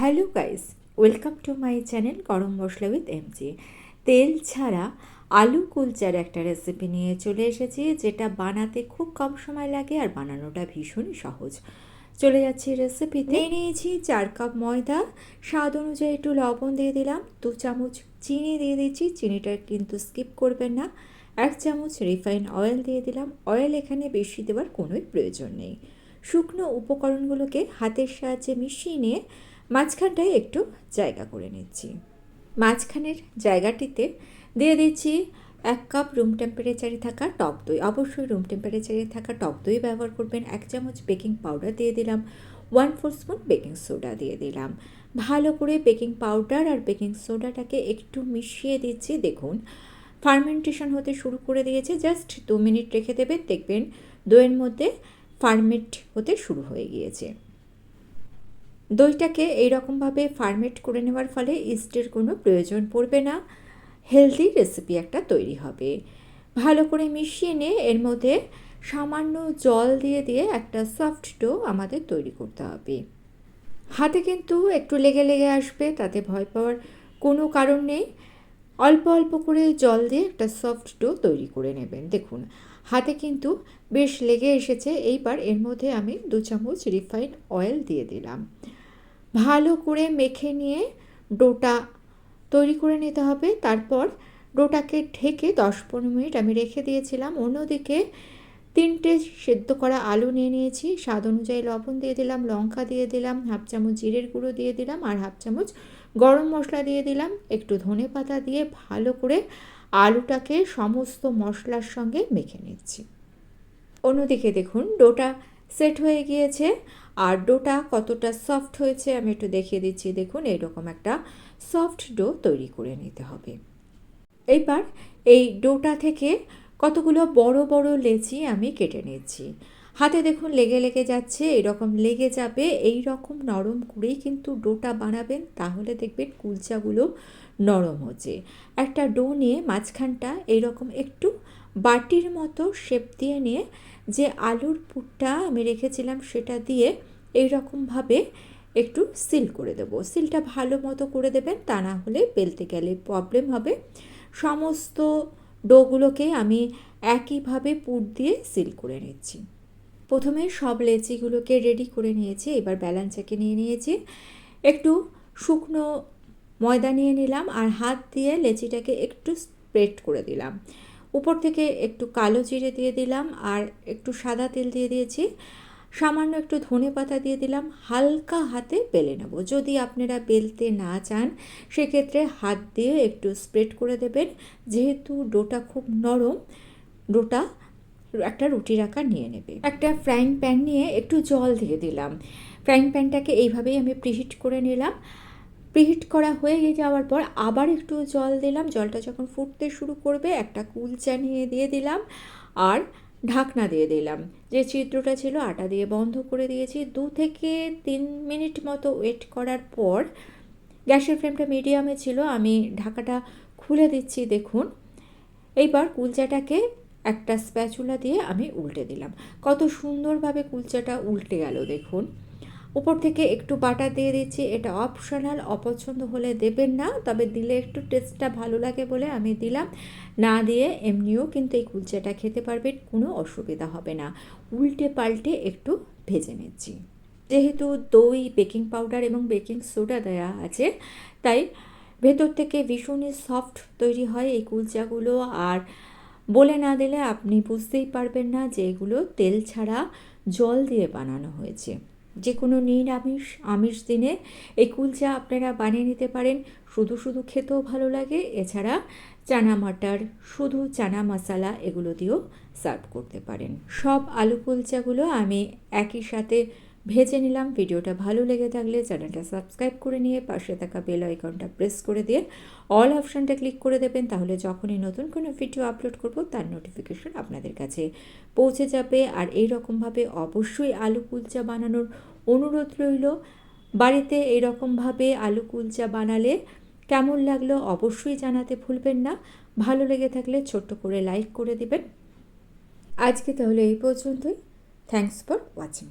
Hello guys, welcome to my channel Garam Masala with MG. তেল ছাড়া আলু কুলচার একটা রেসিপি নিয়ে চলে এসেছি, যেটা বানাতে খুব কম সময় লাগে আর বানানোটা ভীষণ সহজ। চলে যাচ্ছি রেসিপিতে নিয়ে নিয়েছি চার কাপ ময়দা, স্বাদ অনুযায়ী একটু লবণ দিয়ে দিলাম, দু চামচ চিনি দিয়ে দিচ্ছি চিনিটা কিন্তু স্কিপ করবেন না। এক চামচ রিফাইন অয়েল দিয়ে দিলাম অয়েল এখানে বেশি দেওয়ার কোনোই প্রয়োজন নেই। শুকনো উপকরণগুলোকে হাতের সাহায্যে মিশিয়ে নিয়ে মাঝখানটায় একটু জায়গা করে নিচ্ছি। মাঝখানের জায়গাটিতে দিয়ে দিচ্ছি এক কাপ রুম টেম্পারেচারে থাকা টক দই। অবশ্যই রুম টেম্পারেচারে থাকা টক দই ব্যবহার করবেন। এক চামচ বেকিং পাউডার দিয়ে দিলাম। One four spoon baking soda দিয়ে দিলাম। ভালো করে বেকিং পাউডার আর বেকিং সোডাটাকে একটু মিশিয়ে দিচ্ছি। দেখুন ফার্মেন্টেশন হতে শুরু করে দিয়েছে। জাস্ট দু মিনিট রেখে দেবেন। দেখবেন দইয়ের মধ্যে ফার্মেন্ট হতে শুরু হয়ে গিয়েছে। দইটাকে এইরকমভাবে ফার্মেট করে নেওয়ার ফলে ইস্টের কোনো প্রয়োজন পড়বে না। হেলদি রেসিপি একটা তৈরি হবে। ভালো করে মিশিয়ে নিয়ে এর মধ্যে সামান্য জল দিয়ে দিয়ে একটা সফট ডো আমাদের তৈরি করতে হবে। হাতে কিন্তু একটু লেগে লেগে আসবে, তাতে ভয় পাওয়ার কোনো কারণ নেই। অল্প অল্প করে জল দিয়ে একটা সফট ডো তৈরি করে নেবেন। দেখুন, হাতে কিন্তু বেশ লেগে এসেছে। এইবার এর মধ্যে আমি দু চামচ রিফাইন অয়েল দিয়ে দিলাম। ভালো করে মেখে নিয়ে ডোটা তৈরি করে নিতে হবে। তারপর ডোটাকে ঢেকে দশ পনেরো মিনিট আমি রেখে দিয়েছিলাম। অন্যদিকে তিনটে সেদ্ধ করা আলু নিয়ে নিয়েছি। স্বাদ অনুযায়ী লবণ দিয়ে দিলাম, লঙ্কা দিয়ে দিলাম, হাফ চামচ জিরের গুঁড়ো দিয়ে দিলাম আর হাফ চামচ গরম মশলা দিয়ে দিলাম। একটু ধনে পাতা দিয়ে ভালো করে আলুটাকে সমস্ত মশলার সঙ্গে মেখে নিচ্ছি। অন্যদিকে দেখুন, ডোটা সেট হয়ে গিয়েছে। আর ডোটা কতটা সফট হয়েছে আমি একটু দেখিয়ে দিচ্ছি। দেখুন, এইরকম একটা সফট ডো তৈরি করে নিতে হবে। এইবার এই ডোটা থেকে কতগুলো বড় বড় লেচি আমি কেটে নিচ্ছি। হাতে দেখুন, লেগে লেগে যাচ্ছে, এরকম লেগে যাবে। এই রকম নরম করেই কিন্তু ডোটা বানাবেন, তাহলে দেখবেন কুলচাগুলো নরম হচ্ছে। একটা ডো নিয়ে মাঝখানটা এইরকম একটু বাটির মতো শেপ দিয়ে নিয়ে যে আলুর পুরটা আমি রেখেছিলাম সেটা দিয়ে এই রকমভাবে একটু সিল করে দেব। সিলটা ভালো মতো করে দেবেন, তা না হলে বেলতে গেলে প্রবলেম হবে। সমস্ত ডোগুলোকে আমি একইভাবে পুর দিয়ে সিল করে নিচ্ছি। প্রথমে সব লেচিগুলোকে রেডি করে নিয়েছি, এবার ব্যালান্সাকে নিয়ে নিয়েছি। একটু শুকনো ময়দা নিয়ে নিলাম আর হাত দিয়ে লেচিটাকে একটু স্প্রেড করে দিলাম। উপর থেকে একটু কালো জিরে দিয়ে দিলাম আর একটু সাদা তেল দিয়ে দিয়েছি। সামান্য একটু ধনে পাতা দিয়ে দিলাম। হালকা হাতে বেলে নেব। যদি আপনারা বেলতে না চান, সেক্ষেত্রে হাত দিয়ে একটু স্প্রেড করে দেবেন। যেহেতু ডোটা খুব নরম, ডোটা একটা রুটির আকার নিয়ে নেবে। একটা ফ্রাইং প্যান নিয়ে একটু জল দিয়ে দিলাম। ফ্রাইং প্যানটাকে এইভাবেই আমি প্রিহিট করে নিলাম। প্রিহিট করা হয়ে যাওয়ার পর আবার একটু জল দিলাম। জলটা যখন ফুটতে শুরু করবে, একটা কুলচা নিয়ে দিয়ে দিলাম আর ঢাকনা দিয়ে দিলাম। যে চিত্রটা ছিল আটা দিয়ে বন্ধ করে দিয়েছি। দু থেকে তিন মিনিট মতো ওয়েট করার পর গ্যাসের ফ্লেমটা মিডিয়ামে ছিল। আমি ঢাকাটা খুলে দিচ্ছি, দেখুন। এইবার কুলচাটাকে একটা স্প্যাচুলা দিয়ে আমি উল্টে দিলাম। কত সুন্দরভাবে কুলচাটা উল্টে গেল, দেখুন। উপর থেকে একটু বাটা দিয়ে দিচ্ছি। এটা অপশনাল অপছন্দ হলে দেবেন না, তবে দিলে একটু টেস্টটা ভালো লাগে বলে আমি দিলাম। না দিয়ে এমনিও কিন্তু এই কুলচাটা খেতে পারবেন, কোনো অসুবিধা হবে না। উল্টে পাল্টে একটু ভেজে নিচ্ছি। যেহেতু দই বেকিং পাউডার এবং বেকিং সোডা দেওয়া আছে, তাই ভেতর থেকে ভীষণই সফট তৈরি হয় এই কুলচাগুলো। আর বলে না দিলে আপনি বুঝতেই পারবেন না যে এগুলো তেল ছাড়া জল দিয়ে বানানো হয়েছে। যে কোনো নিরামিষ, আমিষ দিনে এই কুলচা আপনারা বানিয়ে নিতে পারেন। শুধু শুধু খেতেও ভালো লাগে। এছাড়া চানা মাটার, শুধু চানা মশলা এগুলো দিয়েও সার্ভ করতে পারেন। সব আলু কুলচাগুলো আমি একই সাথে ভেজে নিলাম। ভিডিওটা ভালো লেগে থাকলে চ্যানেলটা সাবস্ক্রাইব করে নিয়ে পাশে থাকা বেল আইকনটা প্রেস করে দিয়ে অল অপশানটা ক্লিক করে দেবেন, তাহলে যখনই নতুন কোনো ভিডিও আপলোড করব, তার নোটিফিকেশন আপনাদের কাছে পৌঁছে যাবে। আর এই রকমভাবে অবশ্যই আলু কুলচা বানানোর অনুরোধ রইল। বাড়িতে এইরকমভাবে আলু কুলচা বানালে কেমন লাগল অবশ্যই জানাতে ভুলবেন না। ভালো লেগে থাকলে ছোট্ট করে লাইক করে দেবেন। আজকে তাহলে এই পর্যন্তই। Thanks for watching